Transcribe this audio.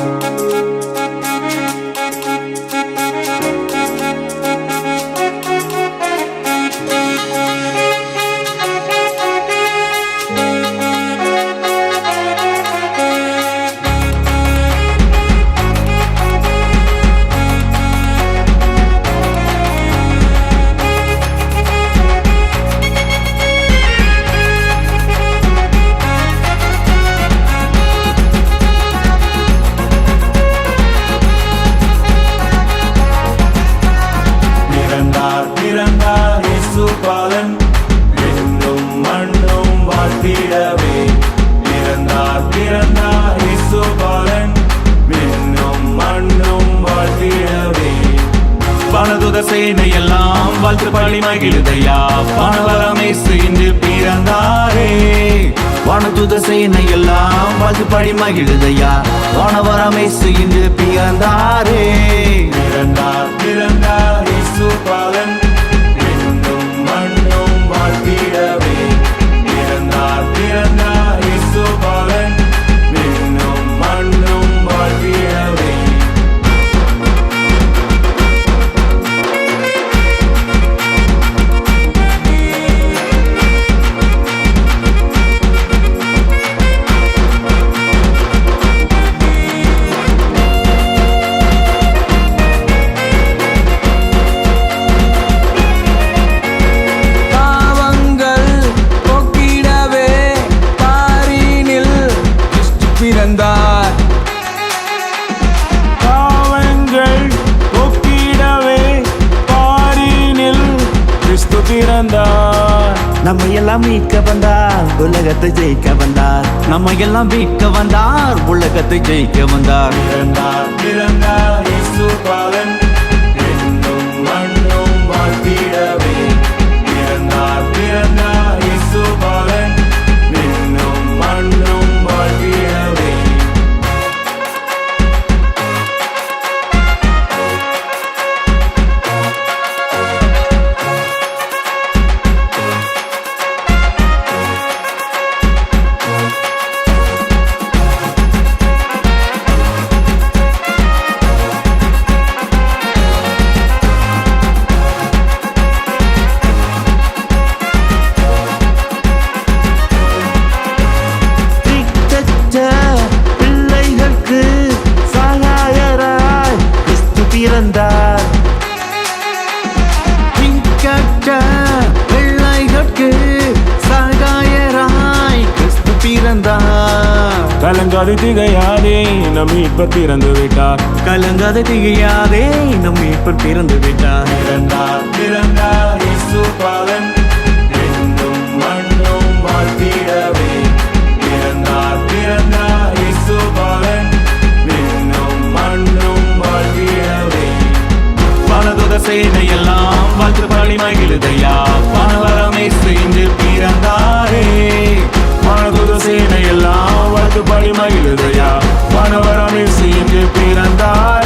பிறந்தார் பணதுத எல்லாம் வாழ்த்து பழி மகிழுதையா? பணவரமேசு இன்று பிறந்தாரே. வானதுத சேனை எல்லாம் வாழ்த்து பழி மகிழுதையா? வானவரமேசு இன்று பிறந்தாரே. பிறந்தார் பிறந்தார் இயேசு பாலன் பிறந்தார் நம்ம எல்லாம் மீட்க வந்தார் உலகத்தை ஜெயிக்க வந்தார் நம்ம எல்லாம் மீட்க வந்தார் உலகத்தை ஜெயிக்க வந்தார் பிறந்தார் பிறந்தார் இயேசு பாலன். மண்ணும் வாழ்த்திடவே. கலங்காது திகையாதே நம் மீட்பர் பிறந்து விட்டார். கலங்காத திகையாதே நம் மீட்பர் பிறந்து விட்டார். பிறந்தார் பிறந்தார் இயேசு பாலன். விண்ணும் மண்ணும் வாழ்த்திடவே. பிறந்தார் பிறந்தார் இயேசு பாலன். விண்ணும் மண்ணும் வாழ்த்திடவே. பணதுத சேனை எல்லாம் வாழ்த்து பழி மகிழுதையா பணவரமேசு இன்று பிறந்தாரே. பணதுத சேனை பாட்டு பழிமையிலுதையா வானவரம் இசையின்றி பிறந்தார்